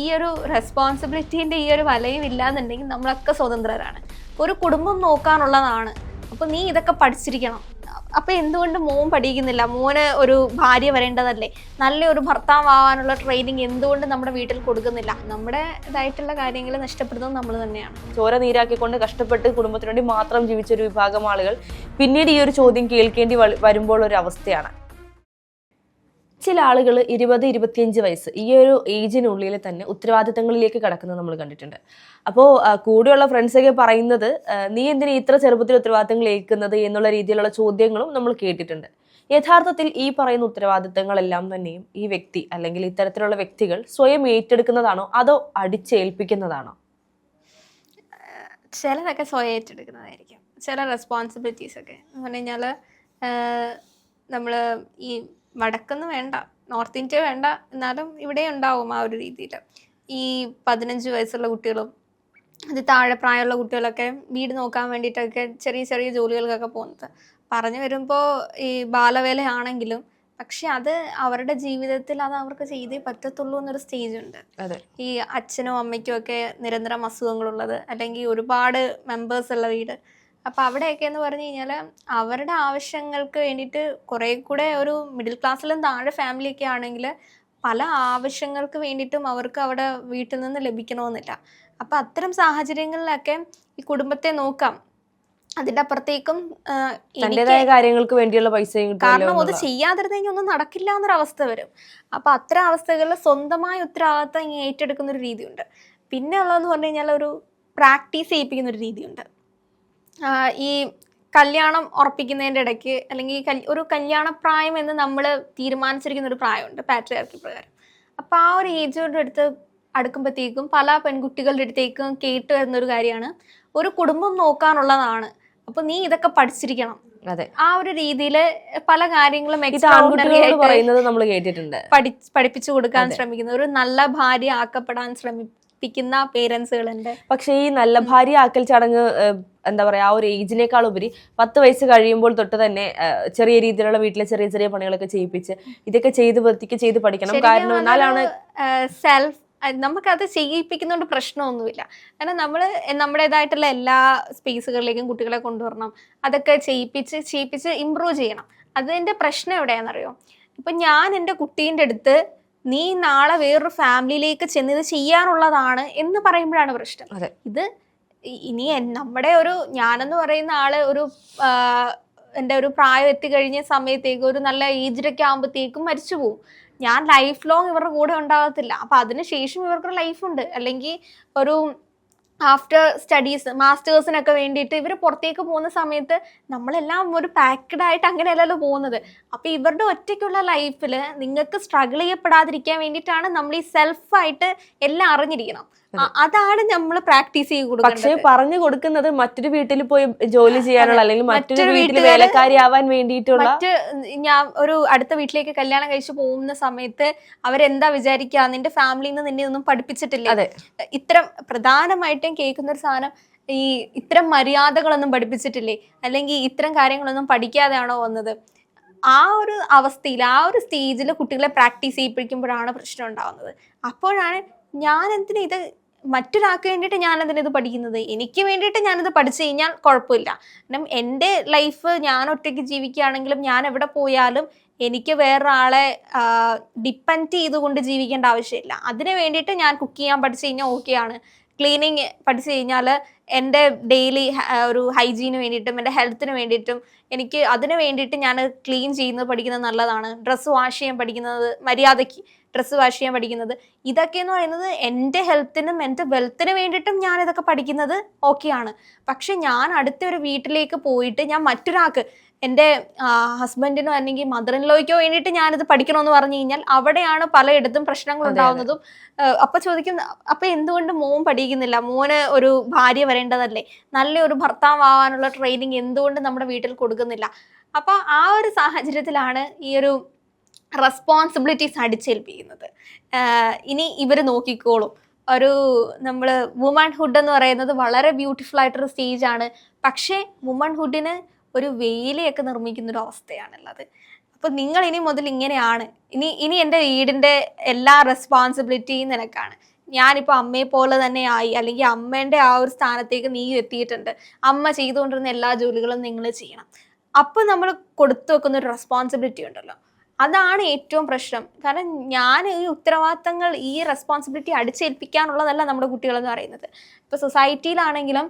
ഈ ഒരു റെസ്പോൺസിബിലിറ്റീന്റെ ഈ ഒരു വലയും ഇല്ലാന്നുണ്ടെങ്കിൽ നമ്മളൊക്കെ സ്വതന്ത്രരാണ്. ഒരു കുടുംബം നോക്കാനുള്ളതാണ്. അപ്പോൾ നീ ഇതൊക്കെ പഠിച്ചിരിക്കണം. അപ്പോൾ എന്തുകൊണ്ട് മോൻ പഠിക്കുന്നില്ല? മോന് ഒരു ഭാര്യ വരേണ്ടതല്ലേ? നല്ലൊരു ഭർത്താവാനുള്ള ട്രെയിനിങ് എന്തുകൊണ്ട് നമ്മുടെ വീട്ടിൽ കൊടുക്കുന്നില്ല? നമ്മുടെ ഇതായിട്ടുള്ള കാര്യങ്ങൾ നഷ്ടപ്പെടുന്നത് നമ്മൾ തന്നെയാണ്. ചോര നീരാക്കിക്കൊണ്ട് കഷ്ടപ്പെട്ട് കുടുംബത്തിനുവേണ്ടി മാത്രം ജീവിച്ച ഒരു വിഭാഗം ആളുകൾ പിന്നീട് ഈ ഒരു ചോദ്യം കേൾക്കേണ്ടി വരുമ്പോൾ ഒരു അവസ്ഥയാണ്. ചില ആളുകൾ ഇരുപത് ഇരുപത്തിയഞ്ച് വയസ്സ് ഈ ഒരു ഏജിനുള്ളിൽ തന്നെ ഉത്തരവാദിത്തങ്ങളിലേക്ക് കടക്കുന്നത് നമ്മൾ കണ്ടിട്ടുണ്ട്. അപ്പോൾ കൂടെയുള്ള ഫ്രണ്ട്സൊക്കെ പറയുന്നത് നീ എന്തിനാ ഇത്ര ചെറുപ്പത്തിൽ ഉത്തരവാദിത്തങ്ങൾ ഏൽക്കുന്നത്? എന്നുള്ള രീതിയിലുള്ള ചോദ്യങ്ങളും നമ്മൾ കേട്ടിട്ടുണ്ട്. യഥാർത്ഥത്തിൽ ഈ പറയുന്ന ഉത്തരവാദിത്തങ്ങളെല്ലാം തന്നെയും ഈ വ്യക്തി അല്ലെങ്കിൽ ഇത്തരത്തിലുള്ള വ്യക്തികൾ സ്വയം ഏറ്റെടുക്കുന്നതാണോ? അതോ അടിച്ചേൽപ്പിക്കുന്നതാണോ? ചിലതൊക്കെ സ്വയം ഏറ്റെടുക്കുന്നതായിരിക്കും. ചില റെസ്പോൺസിബിലിറ്റീസ് ഒക്കെ. എന്ന് പറഞ്ഞു കഴിഞ്ഞാൽ നമ്മൾ ഈ വടക്കൊന്നും വേണ്ട നോർത്ത് ഇന്ത്യ വേണ്ട എന്നാലും ഇവിടെ ഉണ്ടാവും ആ ഒരു രീതിയിൽ. ഈ പതിനഞ്ച് വയസ്സുള്ള കുട്ടികളും അത് താഴെ പ്രായമുള്ള കുട്ടികളൊക്കെ വീട് നോക്കാൻ വേണ്ടിയിട്ടൊക്കെ ചെറിയ ചെറിയ ജോലികൾക്കൊക്കെ പോകുന്നത്. പറഞ്ഞു വരുമ്പോൾ ഈ ബാലവേലയാണെങ്കിലും പക്ഷെ അത് അവരുടെ ജീവിതത്തിൽ അത് അവർക്ക് ചെയ്തേ പറ്റത്തുള്ളൂ എന്നൊരു സ്റ്റേജ് ഉണ്ട്. ഈ അച്ഛനും അമ്മയ്ക്കും ഒക്കെ നിരന്തരം അസുഖങ്ങളുള്ളത് അല്ലെങ്കിൽ ഒരുപാട് മെമ്പേഴ്സ് ഉള്ള വീട് അപ്പം അവിടെയൊക്കെ എന്ന് പറഞ്ഞു കഴിഞ്ഞാൽ അവരുടെ ആവശ്യങ്ങൾക്ക് വേണ്ടിയിട്ട് കുറേ കൂടെ ഒരു മിഡിൽ ക്ലാസ്സിലും താഴെ ഫാമിലി ഒക്കെ ആണെങ്കിൽ പല ആവശ്യങ്ങൾക്ക് വേണ്ടിയിട്ടും അവർക്ക് അവിടെ വീട്ടിൽ നിന്ന് ലഭിക്കണമെന്നില്ല. അപ്പം അത്തരം സാഹചര്യങ്ങളിലൊക്കെ ഈ കുടുംബത്തെ നോക്കാം. അതിന്റെ അപ്പുറത്തേക്കും തന്റേതായ കാര്യങ്ങൾക്ക് വേണ്ടിയുള്ള പൈസ കാരണം അത് ചെയ്യാതിരുന്നെങ്കിൽ ഒന്നും നടക്കില്ല എന്നൊരവസ്ഥ വരും. അപ്പൊ അത്തരം അവസ്ഥകളിൽ സ്വന്തമായ ഉത്തരവാദിത്തം ഏറ്റെടുക്കുന്ന ഒരു രീതിയുണ്ട്. പിന്നെ ഉള്ളതെന്ന് പറഞ്ഞു കഴിഞ്ഞാൽ ഒരു പ്രാക്ടീസ് ചെയ്യിപ്പിക്കുന്ന ഒരു രീതിയുണ്ട്. ഈ കല്യാണം ഉറപ്പിക്കുന്നതിന്റെ ഇടയ്ക്ക് അല്ലെങ്കിൽ ഒരു കല്യാണ പ്രായം എന്ന് നമ്മൾ തീരുമാനിച്ചിരിക്കുന്ന ഒരു പ്രായമുണ്ട് പാട്രിയാർക്കി പ്രകാരം. അപ്പോൾ ആ ഒരു ഏജോടെ അടുത്ത് അടുക്കുമ്പോഴത്തേക്കും പല പെൺകുട്ടികളുടെ അടുത്തേക്കും കേട്ട് വരുന്ന ഒരു കാര്യമാണ്. ഒരു കുടുംബം നോക്കാനുള്ളതാണ്. അപ്പോൾ നീ ഇതൊക്കെ പഠിച്ചിരിക്കണം. അതെ. ആ ഒരു രീതിയിൽ പല കാര്യങ്ങളും പറയുന്നത് നമ്മൾ കേട്ടിട്ടുണ്ട്. പഠി പഠിപ്പിച്ചു കൊടുക്കാൻ ശ്രമിക്കുന്ന ഒരു നല്ല ഭാര്യ ആക്കപ്പെടാൻ ശ്രമിപ്പിക്കുന്ന പേരൻസുകളുണ്ട് പക്ഷേ ഈ നല്ല ഭാര്യ ആക്കൽ ചടങ്ങ് എന്താ പറയുക ആ ഒരു ഏജിനേക്കാൾ ഉപരി പത്ത് വയസ്സ് കഴിയുമ്പോൾ തൊട്ട് തന്നെ ചെറിയ രീതിയിലുള്ള വീട്ടിലെ ചെറിയ ചെറിയ പണികളൊക്കെ ചെയ്യിപ്പിച്ച് ഇതൊക്കെ ചെയ്ത് വൃത്തിക്ക് ചെയ്ത് പഠിക്കണം. കാരണം എന്നാലാണ് സെൽഫ് നമുക്കത് ചെയ്യിപ്പിക്കുന്നതുകൊണ്ട് പ്രശ്നമൊന്നുമില്ല. കാരണം നമ്മൾ നമ്മുടേതായിട്ടുള്ള എല്ലാ സ്പേസുകളിലേക്കും കുട്ടികളെ കൊണ്ടുവരണം. അതൊക്കെ ചെയ്യിപ്പിച്ച് ചെയ്യിപ്പിച്ച് ഇമ്പ്രൂവ് ചെയ്യണം. അതിന്റെ പ്രശ്നം എവിടെയാണെന്നറിയോ? ഇപ്പം ഞാൻ എന്റെ കുട്ടീന്റെ അടുത്ത് നീ നാളെ വേറൊരു ഫാമിലിയിലേക്ക് ചെന്ന് ഇത് ചെയ്യാനുള്ളതാണ് എന്ന് പറയുമ്പോഴാണ് പ്രശ്നം. അതെ. ഇത് ഇനി നമ്മുടെ ഒരു ഞാനെന്ന് പറയുന്ന ആൾ ഒരു എന്റെ ഒരു പ്രായം എത്തിക്കഴിഞ്ഞ സമയത്തേക്ക് ഒരു നല്ല ഏജിലൊക്കെ ആകുമ്പോഴത്തേക്കും മരിച്ചു പോകും ഞാൻ ലൈഫ് ലോങ് ഇവരുടെ കൂടെ ഉണ്ടാകത്തില്ല അപ്പം അതിനുശേഷം ഇവർക്കൊരു ലൈഫുണ്ട് അല്ലെങ്കിൽ ഒരു ആഫ്റ്റർ സ്റ്റഡീസ് മാസ്റ്റേഴ്സിനൊക്കെ വേണ്ടിയിട്ട് ഇവർ പുറത്തേക്ക് പോകുന്ന സമയത്ത് നമ്മളെല്ലാം ഒരു പാക്ഡ് ആയിട്ട് അങ്ങനെയല്ലല്ലോ പോകുന്നത്. അപ്പം ഇവരുടെ ഒറ്റയ്ക്കുള്ള ലൈഫിൽ നിങ്ങൾക്ക് സ്ട്രഗിൾ ചെയ്യപ്പെടാതിരിക്കാൻ വേണ്ടിയിട്ടാണ് നമ്മൾ ഈ സെൽഫായിട്ട് എല്ലാം അറിഞ്ഞിരിക്കണം. അതാണ് നമ്മൾ പ്രാക്ടീസ് ചെയ്ത് പക്ഷെ കൊടുക്കുന്നത് പറഞ്ഞു കൊടുക്കുന്നത് മറ്റൊരു വീട്ടിൽ പോയി ജോലി ചെയ്യാനുള്ള അല്ലെങ്കിൽ മറ്റൊരു വീട്ടിൽ വേലക്കാരി വേലക്കാരിയാവാൻ വേണ്ടിയിട്ടുള്ള മറ്റ് ഞാൻ ഒരു അടുത്ത വീട്ടിലേക്ക് കല്യാണം കഴിച്ചു പോകുന്ന സമയത്ത് അവരെന്താ വിചാരിക്കുക നിന്റെ ഫാമിലിയിൽ നിന്ന് നിന്നെ ഒന്നും പഠിപ്പിച്ചിട്ടില്ല? ഇത്തരം പ്രധാനമായിട്ടും കേൾക്കുന്ന ഒരു സാധനം ഈ ഇത്തരം മര്യാദകളൊന്നും പഠിപ്പിച്ചിട്ടില്ലേ? അല്ലെങ്കിൽ ഇത്തരം കാര്യങ്ങളൊന്നും പഠിക്കാതെയാണോ വന്നത്? ആ ഒരു അവസ്ഥയിൽ ആ ഒരു സ്റ്റേജിൽ കുട്ടികളെ പ്രാക്ടീസ് ചെയ്യിപ്പിക്കുമ്പോഴാണ് പ്രശ്നം ഉണ്ടാവുന്നത്. അപ്പോഴാണ് ഞാൻ എന്തിനു ഇത് മറ്റൊരാൾക്ക് വേണ്ടിയിട്ട് ഞാൻ എന്തിനാ ഇത് പഠിക്കുന്നത്? എനിക്ക് വേണ്ടിയിട്ട് ഞാനിത് പഠിച്ചു കഴിഞ്ഞാൽ കുഴപ്പമില്ല. കാരണം എന്റെ ലൈഫ് ഞാൻ ഒറ്റയ്ക്ക് ജീവിക്കുകയാണെങ്കിലും ഞാൻ എവിടെ പോയാലും എനിക്ക് വേറൊരാളെ ഡിപ്പെൻഡ് ചെയ്തുകൊണ്ട് ജീവിക്കേണ്ട ആവശ്യമില്ല. അതിന് വേണ്ടിയിട്ട് ഞാൻ കുക്ക് ചെയ്യാൻ പഠിച്ചു കഴിഞ്ഞാൽ ഓക്കെയാണ്. ക്ലീനിങ് പഠിച്ചു കഴിഞ്ഞാൽ എന്റെ ഡെയിലി ഒരു ഹൈജീന് വേണ്ടിയിട്ടും എന്റെ ഹെൽത്തിന് വേണ്ടിയിട്ടും എനിക്ക് അതിന് വേണ്ടിയിട്ട് ഞാൻ ക്ലീൻ ചെയ്യുന്നത് പഠിക്കുന്നത് നല്ലതാണ്. ഡ്രസ്സ് വാഷ് ചെയ്യാൻ പഠിക്കുന്നത് മര്യാദയ്ക്ക് ഡ്രസ്സ് വാഷ് ചെയ്യാൻ പഠിക്കുന്നത്. ഇതൊക്കെ എന്ന് പറയുന്നത് എന്റെ ഹെൽത്തിനും എന്റെ വെൽത്തിന് വേണ്ടിയിട്ടും ഞാൻ ഇതൊക്കെ പഠിക്കുന്നത് ഓക്കെയാണ്. പക്ഷെ ഞാൻ അടുത്ത ഒരു വീട്ടിലേക്ക് പോയിട്ട് ഞാൻ മറ്റൊരാൾക്ക് എന്റെ ഹസ്ബൻഡിനോ അല്ലെങ്കിൽ മദർ ഇൻ ലോയ്ക്കോ വേണ്ടിയിട്ട് ഞാനിത് പഠിക്കണമെന്ന് പറഞ്ഞു കഴിഞ്ഞാൽ അവിടെയാണ് പലയിടത്തും പ്രശ്നങ്ങൾ. ഉണ്ടാവുന്നതും. അപ്പം ചോദിക്കും അപ്പൊ എന്തുകൊണ്ട് മോൻ പഠിക്കുന്നില്ല? മോന് ഒരു ഭാര്യ വരേണ്ടതല്ലേ? നല്ലൊരു ഭർത്താവാവാനുള്ള ട്രെയിനിങ് എന്തുകൊണ്ട് നമ്മുടെ വീട്ടിൽ കൊടുക്കുന്നില്ല? അപ്പൊ ആ ഒരു സാഹചര്യത്തിലാണ് ഈ ഒരു റെസ്പോൺസിബിലിറ്റീസ് അടിച്ചേൽപ്പിക്കുന്നത്. ഇനി ഇവർ നോക്കിക്കോളും. ഒരു നമ്മൾ വുമൺഹുഡ് എന്ന് പറയുന്നത് വളരെ ബ്യൂട്ടിഫുൾ ആയിട്ടൊരു സ്റ്റേജ് ആണ്. പക്ഷേ വുമൺഹുഡിന് ഒരു വേലിയൊക്കെ നിർമ്മിക്കുന്ന ഒരു അവസ്ഥയാണുള്ളത് അപ്പോൾ നിങ്ങൾ ഇനി മുതൽ ഇങ്ങനെയാണ്. ഇനി ഇനി എന്റെ വീടിന്റെ എല്ലാ റെസ്പോൺസിബിലിറ്റിയും നിനക്കാണ്. ഞാനിപ്പോൾ അമ്മയെ പോലെ തന്നെ ആയി അല്ലെങ്കിൽ അമ്മേന്റെ ആ ഒരു സ്ഥാനത്തേക്ക് നീ എത്തിയിട്ടുണ്ട്. അമ്മ ചെയ്തുകൊണ്ടിരുന്ന എല്ലാ ജോലികളും നിങ്ങൾ ചെയ്യണം. അപ്പോൾ നമ്മൾ കൊടുത്തു വെക്കുന്ന ഒരു റെസ്പോൺസിബിലിറ്റി ഉണ്ടല്ലോ. അതാണ് ഏറ്റവും പ്രശ്നം. കാരണം ഞാൻ ഈ ഉത്തരവാദിത്തങ്ങൾ ഈ റെസ്പോൺസിബിലിറ്റി അടിച്ചേൽപ്പിക്കാനുള്ളതല്ല നമ്മുടെ കുട്ടികളെന്ന് പറയുന്നത്. ഇപ്പോൾ സൊസൈറ്റിയിലാണെങ്കിലും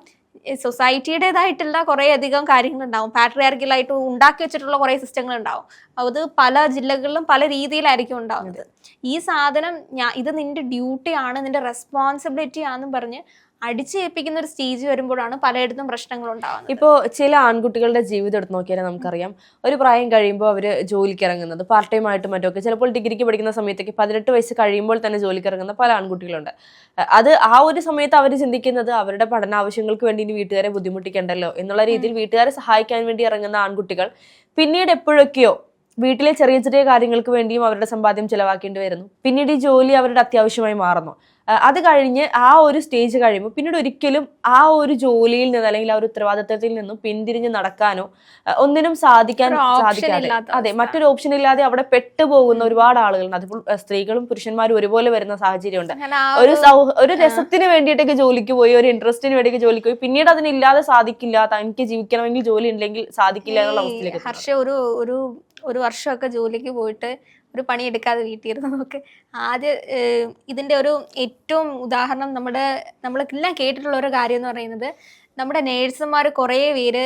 സൊസൈറ്റിയുടേതായിട്ടുള്ള കുറേ അധികം കാര്യങ്ങളുണ്ടാവും. പാട്രിയാർക്കലായിട്ട് ഉണ്ടാക്കി വെച്ചിട്ടുള്ള കുറേ സിസ്റ്റങ്ങൾ ഉണ്ടാവും അത് പല ജില്ലകളിലും പല രീതിയിലായിരിക്കും ഉണ്ടാവുന്നത്. ഈ സാധനം ഞാൻ ഇത് നിന്റെ ഡ്യൂട്ടിയാണ് നിന്റെ റെസ്പോൺസിബിലിറ്റി ആണെന്നും പറഞ്ഞ് അടിച്ചേൽപ്പിക്കുന്ന ഒരു സ്റ്റേജ് വരുമ്പോഴാണ് പലയിടത്തും പ്രശ്നങ്ങൾ ഉണ്ടാകുന്നത് ഇപ്പോൾ ചില ആൺകുട്ടികളുടെ ജീവിതം എടുത്ത് നോക്കിയാൽ നമുക്കറിയാം. ഒരു പ്രായം കഴിയുമ്പോൾ അവർ ജോലിക്ക് ഇറങ്ങുന്നത് പാർട്ട് ടൈം ആയിട്ട് മറ്റൊക്കെ. ചിലപ്പോൾ ഡിഗ്രിക്ക് പഠിക്കുന്ന സമയത്തേക്ക് പതിനെട്ട് വയസ്സ് കഴിയുമ്പോൾ തന്നെ ജോലിക്ക് ഇറങ്ങുന്ന പല ആൺകുട്ടികളുണ്ട്. അത് ആ ഒരു സമയത്ത് അവർ ചിന്തിക്കുന്നത് അവരുടെ പഠന ആവശ്യങ്ങൾക്ക് വേണ്ടി ഇനി വീട്ടുകാരെ ബുദ്ധിമുട്ടിക്കണ്ടല്ലോ എന്നുള്ള രീതിയിൽ വീട്ടുകാരെ സഹായിക്കാൻ വേണ്ടി ഇറങ്ങുന്ന ആൺകുട്ടികൾ പിന്നീട് എപ്പോഴൊക്കെയോ വീട്ടിലെ ചെറിയ ചെറിയ കാര്യങ്ങൾക്ക് വേണ്ടിയും അവരുടെ സമ്പാദ്യം ചിലവാക്കേണ്ടി വരുന്നു. പിന്നീട് ഈ ജോലി അവരുടെ അത്യാവശ്യമായി മാറുന്നു. അത് കഴിഞ്ഞ് ആ ഒരു സ്റ്റേജ് കഴിയുമ്പോൾ പിന്നീട് ഒരിക്കലും ആ ഒരു ജോലിയിൽ നിന്ന് അല്ലെങ്കിൽ ആ ഒരു ഉത്തരവാദിത്തത്തിൽ നിന്നും പിന്തിരിഞ്ഞ് നടക്കാനോ ഒന്നിനും സാധിക്കാൻ സാധിക്കാതെ അതെ മറ്റൊരു ഓപ്ഷൻ ഇല്ലാതെ അവിടെ പെട്ടുപോകുന്ന ഒരുപാട് ആളുകളുണ്ട്. അതിപ്പോൾ സ്ത്രീകളും പുരുഷന്മാരും ഒരുപോലെ വരുന്ന സാഹചര്യമുണ്ട്. ഒരു ഒരു രസത്തിന് വേണ്ടിയിട്ടൊക്കെ ജോലിക്ക് പോയി ഒരു ഇൻട്രസ്റ്റിന് വേണ്ടിയൊക്കെ ജോലിക്ക് പോയി പിന്നീട് അതിനില്ലാതെ സാധിക്കില്ല. തനിക്ക് ജീവിക്കണമെങ്കിൽ ജോലി ഉണ്ടെങ്കിൽ സാധിക്കില്ല എന്നുള്ള അവസ്ഥയിലേക്ക്. ഹർഷ ഒരു ഒരു ഒരു വർഷമൊക്കെ ജോലിക്ക് പോയിട്ട് ഒരു പണിയെടുക്കാതെ വീട്ടിയിരുന്നു നോക്ക് ആദ്യ ഇതിന്റെ ഒരു ഏറ്റവും ഉദാഹരണം നമ്മുടെ നമ്മളെല്ലാം കേട്ടിട്ടുള്ള ഒരു കാര്യം എന്ന് പറയുന്നത് നമ്മുടെ നേഴ്സുമാർ കുറേ പേര്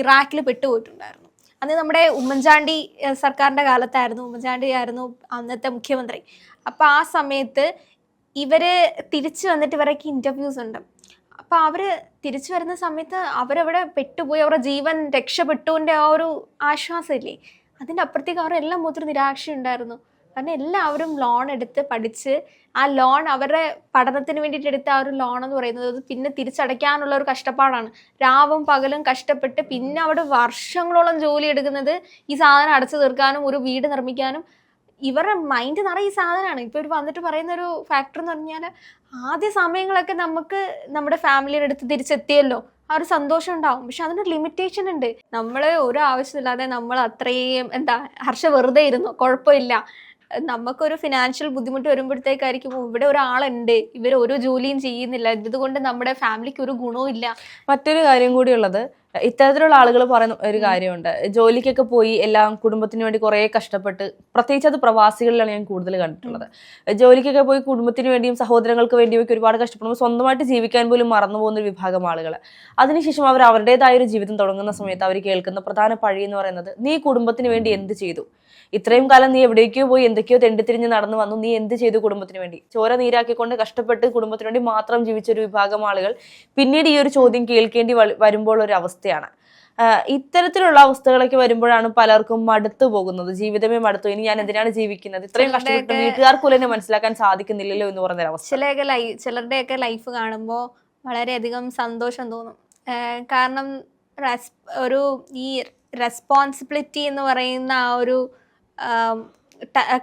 ഇറാഖിൽ പെട്ടുപോയിട്ടുണ്ടായിരുന്നു. അന്ന് നമ്മുടെ ഉമ്മൻചാണ്ടി സർക്കാരിന്റെ കാലത്തായിരുന്നു ഉമ്മൻചാണ്ടി ആയിരുന്നു അന്നത്തെ മുഖ്യമന്ത്രി. അപ്പോൾ ആ സമയത്ത് ഇവർ തിരിച്ചു വന്നിട്ട് ഇവരൊക്കെ ഇന്റർവ്യൂസ് ഉണ്ട്. അപ്പോൾ അവർ തിരിച്ചു വരുന്ന സമയത്ത് അവരവിടെ പെട്ടുപോയി അവരുടെ ജീവൻ രക്ഷപ്പെട്ടുവിന്റെ ആ ഒരു ആശ്വാസമില്ലേ? അതിന്റെ അപ്പുറത്തേക്ക് അവരെല്ലാം മൊത്തം നിരാശ ഉണ്ടായിരുന്നു. കാരണം എല്ലാവരും ലോൺ എടുത്ത് പഠിച്ച് ആ ലോൺ അവരുടെ പഠനത്തിന് വേണ്ടിയിട്ട് എടുത്ത ആ ഒരു ലോൺ എന്ന് പറയുന്നത് അത് പിന്നെ തിരിച്ചടയ്ക്കാനുള്ള ഒരു കഷ്ടപ്പാടാണ്. രാവും പകലും കഷ്ടപ്പെട്ട് പിന്നെ അവിടെ വർഷങ്ങളോളം ജോലി എടുക്കുന്നത് ഈ സാധനം അടച്ചു തീർക്കാനും ഒരു വീട് നിർമ്മിക്കാനും ഇവരുടെ മൈൻഡ് നിറയെ ഈ സാധനമാണ്. ഇപ്പോൾ ഇവർ വന്നിട്ട് പറയുന്ന ഒരു ഫാക്ടർ എന്ന് പറഞ്ഞാൽ ആദ്യ സമയങ്ങളൊക്കെ നമുക്ക് നമ്മുടെ ഫാമിലിയുടെ അടുത്ത് തിരിച്ചെത്തിയല്ലോ. ആ ഒരു സന്തോഷം ഉണ്ടാവും. പക്ഷെ അതിനൊരു ലിമിറ്റേഷൻ ഉണ്ട്. നമ്മൾ ഒരു ആവശ്യമില്ലാതെ നമ്മൾ അത്രയും എന്താ ഹർഷ വെറുതെ ഇരുന്നു. കുഴപ്പമില്ല. നമുക്കൊരു ഫിനാൻഷ്യൽ ബുദ്ധിമുട്ട് വരുമ്പോഴത്തേക്കായിരിക്കും "ഓ, ഇവിടെ ഒരാളുണ്ട്. ഇവർ ഓരോ ജോലിയും ചെയ്യുന്നില്ല. ഇതുകൊണ്ട് നമ്മുടെ ഫാമിലിക്ക് ഒരു ഗുണവും ഇല്ല മറ്റൊരു കാര്യം കൂടിയുള്ളത് ഇത്തരത്തിലുള്ള ആളുകൾ പറയുന്ന ഒരു കാര്യമുണ്ട്. ജോലിക്കൊക്കെ പോയി എല്ലാം കുടുംബത്തിന് വേണ്ടി കുറേ കഷ്ടപ്പെട്ട് പ്രത്യേകിച്ച് അത് പ്രവാസികളിലാണ് ഞാൻ കൂടുതൽ കണ്ടിട്ടുള്ളത്. ജോലിക്കൊക്കെ പോയി കുടുംബത്തിന് വേണ്ടിയും സഹോദരങ്ങൾക്ക് വേണ്ടിയും ഒക്കെ ഒരുപാട് കഷ്ടപ്പെടുമ്പോൾ സ്വന്തമായിട്ട് ജീവിക്കാൻ പോലും മറന്നു പോകുന്ന ഒരു വിഭാഗം ആളുകൾ അതിനുശേഷം അവർ അവരുടേതായ ഒരു ജീവിതം തുടങ്ങുന്ന സമയത്ത് അവർ കേൾക്കുന്ന പ്രധാന പഴി എന്ന് പറയുന്നത് നീ കുടുംബത്തിന് വേണ്ടി എന്ത് ചെയ്തു? ഇത്രയും കാലം നീ എവിടേക്കോ പോയി എന്തൊക്കെയോ തെണ്ടിത്തിരിഞ്ഞ് നടന്നു വന്നു. നീ എന്ത് ചെയ്തു കുടുംബത്തിന് വേണ്ടി? ചോര നീരാക്കിക്കൊണ്ട് കഷ്ടപ്പെട്ട് കുടുംബത്തിന് വേണ്ടി മാത്രം ജീവിച്ച ഒരു വിഭാഗം ആളുകൾ പിന്നീട് ഈ ഒരു ചോദ്യം കേൾക്കേണ്ടി വരുമ്പോൾ ഒരു അവസ്ഥയാണ്. ഇത്തരത്തിലുള്ള അവസ്ഥകളൊക്കെ വരുമ്പോഴാണ് പലർക്കും മടുത്തു പോകുന്നത്. ജീവിതമേ മടുത്തു. ഇനി ഞാൻ എന്തിനാണ് ജീവിക്കുന്നത്? ഇത്രയും കഷ്ടപ്പെട്ട് വീട്ടുകാർക്ക് പോലും മനസ്സിലാക്കാൻ സാധിക്കുന്നില്ലല്ലോ എന്ന് പറഞ്ഞ അവസ്ഥ. ചിലയൊക്കെ ചിലരുടെയൊക്കെ ലൈഫ് കാണുമ്പോൾ വളരെയധികം സന്തോഷം തോന്നും. കാരണം ഒരു ഈ റെസ്പോൺസിബിലിറ്റി എന്ന് പറയുന്ന ആ ഒരു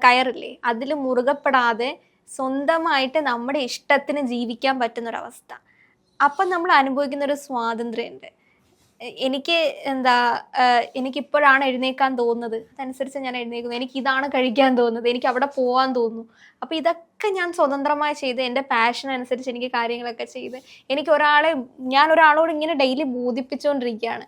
കയറില്ലേ? അതിൽ മുറുകപ്പെടാതെ സ്വന്തമായിട്ട് നമ്മുടെ ഇഷ്ടത്തിന് ജീവിക്കാൻ പറ്റുന്നൊരവസ്ഥ. അപ്പം നമ്മൾ അനുഭവിക്കുന്ന ഒരു സ്വാതന്ത്ര്യമുണ്ട് എനിക്ക് എന്താ എനിക്കിപ്പോഴാണ് എഴുന്നേക്കാൻ തോന്നുന്നത്. അതനുസരിച്ച് ഞാൻ എഴുന്നേക്കുന്നു. എനിക്ക് ഇതാണ് കഴിക്കാൻ തോന്നുന്നത്. എനിക്ക് അവിടെ പോകാൻ തോന്നുന്നു. അപ്പോൾ ഇതൊക്കെ ഞാൻ സ്വതന്ത്രമായി ചെയ്ത് എന്റെ പാഷൻ അനുസരിച്ച് എനിക്ക് കാര്യങ്ങളൊക്കെ ചെയ്ത് എനിക്ക് ഒരാളെ ഞാൻ ഒരാളോട് ഇങ്ങനെ ഡെയിലി ബോധിപ്പിച്ചുകൊണ്ടിരിക്കുകയാണ്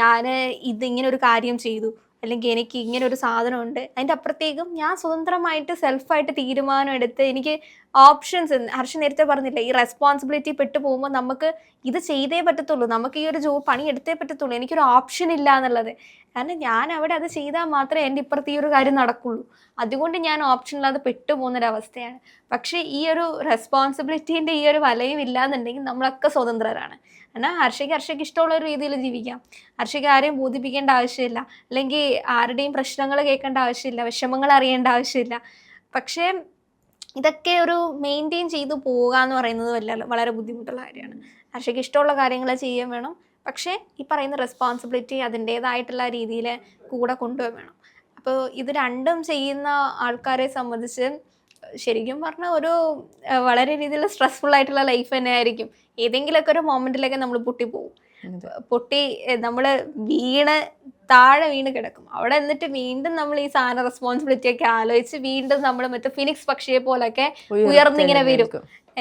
ഞാൻ ഇതിങ്ങനെ ഒരു കാര്യം ചെയ്തു. അല്ലെങ്കിൽ എനിക്ക് ഇങ്ങനെ ഒരു സാധനമുണ്ട്. അതിന്റെ അപ്പുറത്തേക്കും ഞാൻ സ്വതന്ത്രമായിട്ട് സെൽഫായിട്ട് തീരുമാനം എടുത്ത് എനിക്ക് ഓപ്ഷൻസ് ഹർഷ നേരത്തെ പറഞ്ഞില്ല ഈ റെസ്പോൺസിബിലിറ്റി പെട്ടു പോകുമ്പോൾ നമുക്ക് ഇത് ചെയ്തേ പറ്റത്തുള്ളൂ. നമുക്ക് ഈ ഒരു ജോ പണി എടുത്തേ പറ്റത്തുള്ളൂ. എനിക്കൊരു ഓപ്ഷൻ ഇല്ല എന്നുള്ളത്. കാരണം ഞാൻ അവിടെ അത് ചെയ്താൽ മാത്രമേ എന്റെ ഇപ്പുറത്ത് ഈ ഒരു കാര്യം നടക്കുള്ളൂ. അതുകൊണ്ട് ഞാൻ ഓപ്ഷൻ ഇല്ലാതെ പെട്ടുപോകുന്നൊരവസ്ഥയാണ് പക്ഷേ ഈ ഒരു റെസ്പോൺസിബിലിറ്റീന്റെ ഈ ഒരു വലയും ഇല്ലാന്നുണ്ടെങ്കിൽ നമ്മളൊക്കെ സ്വതന്ത്രരാണ്. എന്നാൽ ഹർഷയ്ക്ക് ഹർഷയ്ക്ക് ഇഷ്ടമുള്ള ഒരു രീതിയിൽ ജീവിക്കാം. ഹർഷയ്ക്ക് ആരെയും ബോധിപ്പിക്കേണ്ട ആവശ്യമില്ല. അല്ലെങ്കിൽ ആരുടെയും പ്രശ്നങ്ങൾ കേൾക്കേണ്ട ആവശ്യമില്ല. വിഷമങ്ങൾ അറിയേണ്ട ആവശ്യമില്ല. പക്ഷേ ഇതൊക്കെ ഒരു മെയിന്റെയിൻ ചെയ്തു പോവുക എന്ന് പറയുന്നത് വല്ല വളരെ ബുദ്ധിമുട്ടുള്ള കാര്യമാണ്. ഹർഷയ്ക്ക് ഇഷ്ടമുള്ള കാര്യങ്ങൾ ചെയ്യാൻ വേണം. പക്ഷേ ഈ പറയുന്ന റെസ്പോൺസിബിലിറ്റി അതിന്റേതായിട്ടുള്ള രീതിയിൽ കൂടെ കൊണ്ടുപോകാൻ വേണം. അപ്പോൾ ഇത് രണ്ടും ചെയ്യുന്ന ആൾക്കാരെ സംബന്ധിച്ച് ശരിക്കും പറഞ്ഞാൽ ഒരു വളരെ രീതിയിൽ സ്ട്രെസ്ഫുൾ ആയിട്ടുള്ള ലൈഫ് തന്നെ ആയിരിക്കും. ഏതെങ്കിലുമൊക്കെ ഒരു മൊമെന്റിലൊക്കെ നമ്മൾ പൊട്ടി പൊട്ടിപ്പോവും പൊട്ടി നമ്മൾ വീണ് താഴെ വീണ് കിടക്കും. അവിടെ എന്നിട്ട് വീണ്ടും നമ്മൾ ഈ സാധന റെസ്പോൺസിബിലിറ്റി ഒക്കെ ആലോചിച്ച് വീണ്ടും നമ്മൾ മറ്റേ ഫിനിക്സ് പക്ഷിയെ പോലൊക്കെ ഉയർന്നിങ്ങനെ വരും.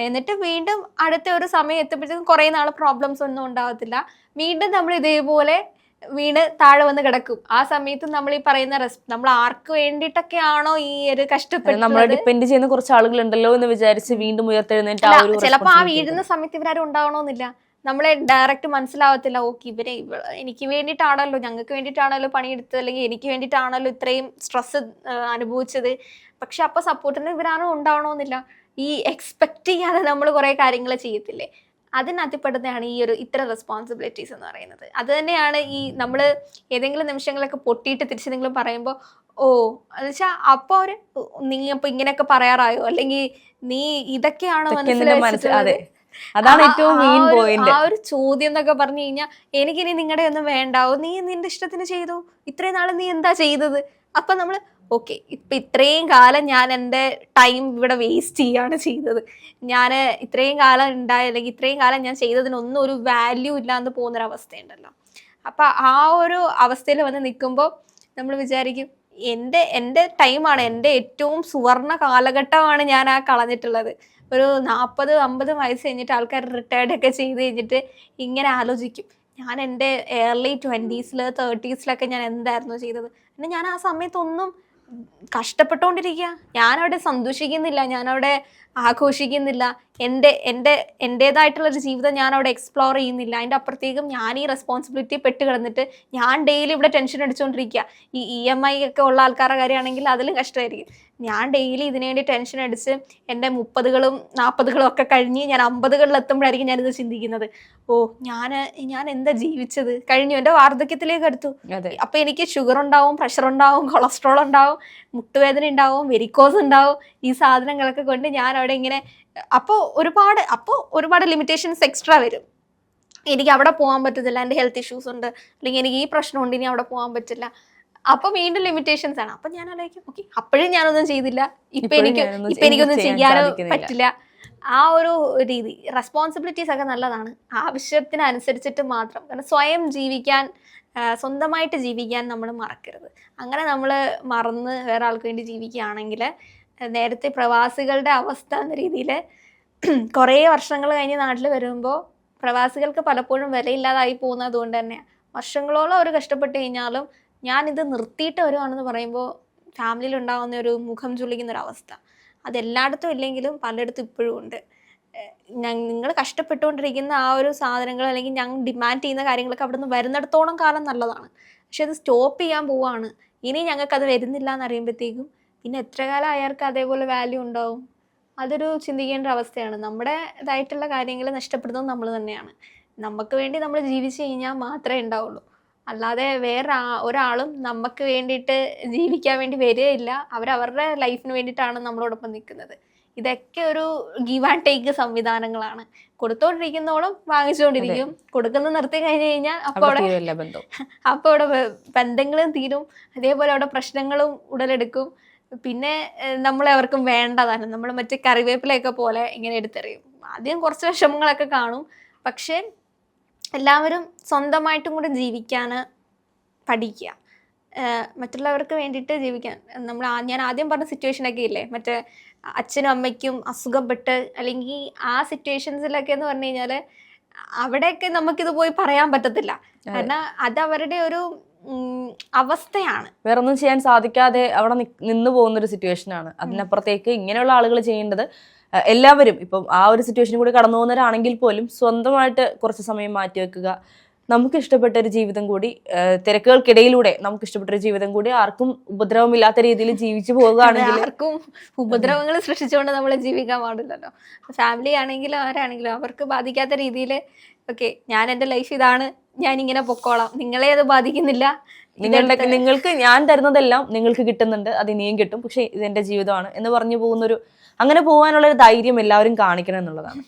എന്നിട്ട് വീണ്ടും അടുത്ത ഒരു സമയം എത്തുമ്പോഴത്തേക്കും കുറേ നാൾ പ്രോബ്ലംസ് ഒന്നും ഉണ്ടാവത്തില്ല. വീണ്ടും നമ്മൾ ഇതേപോലെ വീണ് താഴെ വന്ന് കിടക്കും. ആ സമയത്ത് നമ്മൾ ഈ പറയുന്ന നമ്മൾ ആർക്ക് വേണ്ടിട്ടൊക്കെയാണോ ആണോ ഈ ഒരു നമ്മളെ നമ്മൾ ഡിപ്പെൻഡ് ചെയ്യുന്ന കുറച്ച് ആളുകളുണ്ടല്ലോ എന്ന് വിചാരിച്ച് വീണ്ടും ഉയർത്തെഴുന്നേറ്റ് ചിലപ്പോ ആ വീഴുന്ന സമയത്ത് ഇവരാരും ഉണ്ടാവണമെന്നില്ല നമ്മളെ ഡയറക്റ്റ് മനസ്സിലാവത്തില്ല ഓക്കെ ഇവരെ ഇവ എനിക്ക് വേണ്ടിയിട്ടാണല്ലോ ഞങ്ങൾക്ക് വേണ്ടിയിട്ടാണല്ലോ പണിയെടുത്തത് അല്ലെങ്കിൽ എനിക്ക് വേണ്ടിയിട്ടാണല്ലോ ഇത്രയും സ്ട്രെസ് അനുഭവിച്ചത്. പക്ഷെ അപ്പൊ സപ്പോർട്ടിന് ഇവരാരും ഉണ്ടാവണമെന്നില്ല ഈ എക്സ്പെക്ട് ചെയ്യാതെ നമ്മൾ കുറെ കാര്യങ്ങൾ ചെയ്യത്തില്ലേ? അതിനകത്തിപ്പെടുന്നതാണ് ഈ ഒരു ഇത്ര റെസ്പോൺസിബിലിറ്റീസ് എന്ന് പറയുന്നത്. അത് തന്നെയാണ് ഈ നമ്മൾ ഏതെങ്കിലും നിമിഷങ്ങളൊക്കെ പൊട്ടിയിട്ട് തിരിച്ചെന്തെങ്കിലും പറയുമ്പോൾ ഓ എന്ന് വെച്ചാൽ അപ്പോൾ അവർ നീ അപ്പോൾ ഇങ്ങനെയൊക്കെ പറയാറായോ? അല്ലെങ്കിൽ നീ ഇതൊക്കെയാണോ അതെ. അതാണ് ഏറ്റവും മെയിൻ പോയിന്റ് ആ ഒരു ചോദ്യം എന്നൊക്കെ പറഞ്ഞു കഴിഞ്ഞാൽ എനിക്കിനി നിങ്ങളുടെ ഒന്നും വേണ്ടാവോ? നീ നിന്റെ ഇഷ്ടത്തിന് ചെയ്തു. ഇത്രയും നാളെ നീ എന്താ ചെയ്തത്? അപ്പൊ നമ്മൾ ഓക്കെ ഇപ്പൊ ഇത്രയും കാലം ഞാൻ എന്റെ ടൈം ഇവിടെ വേസ്റ്റ് ചെയ്യാണ് ചെയ്തത്. ഞാൻ ഇത്രയും കാലം ഉണ്ടായ അല്ലെങ്കിൽ ഇത്രയും കാലം ഞാൻ ചെയ്തതിനൊന്നും ഒരു വാല്യൂ ഇല്ലാന്ന് പോകുന്നൊരവസ്ഥയുണ്ടല്ലോ. അപ്പൊ ആ ഒരു അവസ്ഥയിൽ വന്ന് നിൽക്കുമ്പോൾ നമ്മൾ വിചാരിക്കും എന്റെ എന്റെ ടൈമാണ് എന്റെ ഏറ്റവും സുവർണ കാലഘട്ടമാണ് ഞാൻ ആ കളഞ്ഞിട്ടുള്ളത്. ഒരു നാൽപ്പത് അമ്പത് വയസ്സ് കഴിഞ്ഞിട്ട് ആൾക്കാർ റിട്ടയർഡ് ഒക്കെ ചെയ്ത് കഴിഞ്ഞിട്ട് ഇങ്ങനെ ആലോചിക്കും. ഞാൻ എന്റെ ഏർലി ട്വന്റീസിൽ തേർട്ടീസിലൊക്കെ ഞാൻ എന്തായിരുന്നു ചെയ്തത്? പിന്നെ ഞാൻ ആ സമയത്തൊന്നും കഷ്ടപ്പെട്ടുകൊണ്ടിരിക്കുക. ഞാനവിടെ സന്തോഷിക്കുന്നില്ല. ഞാനവിടെ ആഘോഷിക്കുന്നില്ല. എന്റെ എന്റെ എന്റേതായിട്ടുള്ളൊരു ജീവിതം ഞാൻ അവിടെ എക്സ്പ്ലോർ ചെയ്യുന്നില്ല. അതിന്റെ അപ്പുറത്തേക്കും ഞാൻ ഈ റെസ്പോൺസിബിലിറ്റി പെട്ട് കിടന്നിട്ട് ഞാൻ ഡെയിലി ഇവിടെ ടെൻഷൻ അടിച്ചുകൊണ്ടിരിക്കുക ഈ ഇ എം ഐ ഒക്കെ ഉള്ള ആൾക്കാരുടെ കാര്യമാണെങ്കിൽ അതിലും കഷ്ടമായിരിക്കും. ഞാൻ ഡെയിലി ഇതിനു വേണ്ടി ടെൻഷൻ അടിച്ച് എന്റെ മുപ്പതുകളും നാൽപ്പതുകളും ഒക്കെ കഴിഞ്ഞ് ഞാൻ അമ്പതുകളിൽ എത്തുമ്പോഴായിരിക്കും ഞാനിത് ചിന്തിക്കുന്നത്. ഓ ഞാൻ ഞാൻ എന്താ ജീവിച്ചത്? കഴിഞ്ഞു. എന്റെ വാർദ്ധക്യത്തിലേക്ക് അടുത്തു. അപ്പം എനിക്ക് ഷുഗർ ഉണ്ടാവും പ്രഷർ ഉണ്ടാവും കൊളസ്ട്രോൾ ഉണ്ടാവും മുട്ടുവേദന ഉണ്ടാവും വെരിക്കോസ് ഉണ്ടാവും. ഈ സാധനങ്ങളൊക്കെ കൊണ്ട് ഞാൻ അവിടെ ഇങ്ങനെ അപ്പോൾ ഒരുപാട് അപ്പോൾ ഒരുപാട് ലിമിറ്റേഷൻസ് എക്സ്ട്രാ വരും. എനിക്ക് അവിടെ പോകാൻ പറ്റത്തില്ല എന്റെ ഹെൽത്ത് ഇഷ്യൂസ് ഉണ്ട്. അല്ലെങ്കിൽ എനിക്ക് ഈ പ്രശ്നമുണ്ട് ഇനി അവിടെ പോകാൻ പറ്റില്ല. അപ്പൊ വീണ്ടും ലിമിറ്റേഷൻസ് ആണ്. അപ്പൊ ഞാൻ ആലോചിക്കും ഓക്കെ അപ്പോഴും ഞാനൊന്നും ചെയ്തില്ല. ഇപ്പൊ എനിക്ക് ഇപ്പൊ എനിക്കൊന്നും ചെയ്യാൻ ചെയ്യാനോ പറ്റില്ല. ആ ഒരു രീതി റെസ്പോൺസിബിലിറ്റീസ് ഒക്കെ നല്ലതാണ്. ആവശ്യത്തിനനുസരിച്ചിട്ട് മാത്രം. കാരണം സ്വയം ജീവിക്കാൻ സ്വന്തമായിട്ട് ജീവിക്കാൻ നമ്മൾ മറക്കരുത്. അങ്ങനെ നമ്മൾ മറന്ന് വേറെ ആൾക്ക് വേണ്ടി ജീവിക്കുകയാണെങ്കിൽ നേരത്തെ പ്രവാസികളുടെ അവസ്ഥ എന്ന രീതിയിൽ കുറേ വർഷങ്ങൾ കഴിഞ്ഞ് നാട്ടിൽ വരുമ്പോൾ പ്രവാസികൾക്ക് പലപ്പോഴും വിലയില്ലാതായി പോകുന്നത് കൊണ്ട് തന്നെ വർഷങ്ങളോളം അവർ കഷ്ടപ്പെട്ട് കഴിഞ്ഞാലും ഞാൻ ഞാനിത് നിർത്തിയിട്ട് വരുവാണെന്ന് പറയുമ്പോൾ ഫാമിലിയിൽ ഉണ്ടാകുന്ന ഒരു മുഖം ചുളിക്കുന്ന ഒരു അവസ്ഥ. അതെല്ലായിടത്തും ഇല്ലെങ്കിലും പലയിടത്തും ഇപ്പോഴും ഉണ്ട്. നിങ്ങൾ കഷ്ടപ്പെട്ടുകൊണ്ടിരിക്കുന്ന ആ ഒരു സാധനങ്ങൾ അല്ലെങ്കിൽ ഞങ്ങൾ ഡിമാൻഡ് ചെയ്യുന്ന കാര്യങ്ങളൊക്കെ അവിടെ നിന്ന് വരുന്നിടത്തോളം കാലം നല്ലതാണ്. പക്ഷെ അത് സ്റ്റോപ്പ് ചെയ്യാൻ പോവാണ്. ഇനി ഞങ്ങൾക്ക് അത് വരുന്നില്ല എന്ന് അറിയുമ്പോഴത്തേക്കും പിന്നെ എത്ര കാലം അയാൾക്ക് അതേപോലെ വാല്യൂ ഉണ്ടാവും? അതൊരു ചിന്തിക്കേണ്ട അവസ്ഥയാണ് നമ്മുടെ ഇതായിട്ടുള്ള കാര്യങ്ങൾ നഷ്ടപ്പെടുന്നത് നമ്മൾ തന്നെയാണ്. നമുക്ക് വേണ്ടി നമ്മൾ ജീവിച്ചു കഴിഞ്ഞാൽ മാത്രമേ ഉണ്ടാവുള്ളൂ. അല്ലാതെ വേറെ ഒരാളും നമുക്ക് വേണ്ടിയിട്ട് ജീവിക്കാൻ വേണ്ടി വരികയില്ല. അവരവരുടെ ലൈഫിന് വേണ്ടിയിട്ടാണ് നമ്മളോടൊപ്പം നിൽക്കുന്നത്. ഇതൊക്കെ ഒരു ഗീവ് ആൻഡ് ടേക്ക് സംവിധാനങ്ങളാണ്. കൊടുത്തോണ്ടിരിക്കുന്നോളം വാങ്ങിച്ചുകൊണ്ടിരിക്കും. കൊടുക്കുന്ന നിർത്തി കഴിഞ്ഞു കഴിഞ്ഞാൽ അപ്പോൾ അവിടെ അപ്പോൾ അവിടെ ബന്ധങ്ങളും തീരും. അതേപോലെ അവിടെ പ്രശ്നങ്ങളും ഉടലെടുക്കും. പിന്നെ നമ്മൾ അവർക്കും വേണ്ടതാണ്. നമ്മൾ മറ്റേ കറിവേപ്പിലയൊക്കെ പോലെ ഇങ്ങനെ എടുത്തെറിയും. ആദ്യം കുറച്ച് വിഷമങ്ങളൊക്കെ കാണും. പക്ഷേ എല്ലാവരും സ്വന്തമായിട്ടും കൂടെ ജീവിക്കാൻ പഠിക്കുക. മറ്റുള്ളവർക്ക് വേണ്ടിയിട്ട് ജീവിക്കാൻ. നമ്മൾ ഞാൻ ആദ്യം പറഞ്ഞ സിറ്റുവേഷനൊക്കെ ഇല്ലേ? മറ്റേ അച്ഛനും അമ്മയ്ക്കും അസുഖപ്പെട്ട് അല്ലെങ്കിൽ ആ സിറ്റുവേഷൻസിലൊക്കെ എന്ന് പറഞ്ഞു കഴിഞ്ഞാൽ അവിടെയൊക്കെ നമുക്കിത് പോയി പറയാൻ പറ്റത്തില്ല. കാരണം അത് അവരുടെ ഒരു അവസ്ഥയാണ്. വേറൊന്നും ചെയ്യാൻ സാധിക്കാതെ അവിടെ നിന്ന് പോകുന്ന ഒരു സിറ്റുവേഷൻ ആണ്. അതിനപ്പുറത്തേക്ക് ഇങ്ങനെയുള്ള ആളുകൾ ചെയ്യേണ്ടത് എല്ലാവരും ഇപ്പം ആ ഒരു സിറ്റുവേഷൻ കൂടി കടന്നു പോകുന്നവരാണെങ്കിൽ പോലും സ്വന്തമായിട്ട് കുറച്ച് സമയം മാറ്റി വെക്കുക. നമുക്ക് ഇഷ്ടപ്പെട്ട ഒരു ജീവിതം കൂടി തിരക്കുകൾക്കിടയിലൂടെ നമുക്ക് ഇഷ്ടപ്പെട്ട ഒരു ജീവിതം കൂടി ആർക്കും ഉപദ്രവമില്ലാത്ത രീതിയിൽ ജീവിച്ചു പോവുകയാണെങ്കിൽ ആർക്കും ഉപദ്രവങ്ങൾ സൃഷ്ടിച്ചുകൊണ്ട് നമ്മൾ ജീവിക്കാൻ പാടില്ലല്ലോ. ഫാമിലി ആണെങ്കിലും ആരാണെങ്കിലും അവർക്ക് ബാധിക്കാത്ത രീതിയിൽ ഓക്കെ ഞാൻ എന്റെ ലൈഫ് ഇതാണ്. ഞാൻ ഇങ്ങനെ പൊക്കോളാം. നിങ്ങളെ അത് ബാധിക്കുന്നില്ല. നിങ്ങളുടെ നിങ്ങൾക്ക് ഞാൻ തരുന്നതെല്ലാം നിങ്ങൾക്ക് കിട്ടുന്നുണ്ട്. അത് ഇനിയും കിട്ടും. പക്ഷെ ഇതെന്റെ ജീവിതമാണ് എന്ന് പറഞ്ഞു പോകുന്നൊരു അങ്ങനെ പോകാനുള്ള ഒരു ധൈര്യം എല്ലാവരും കാണിക്കണം എന്നുള്ളതാണ്.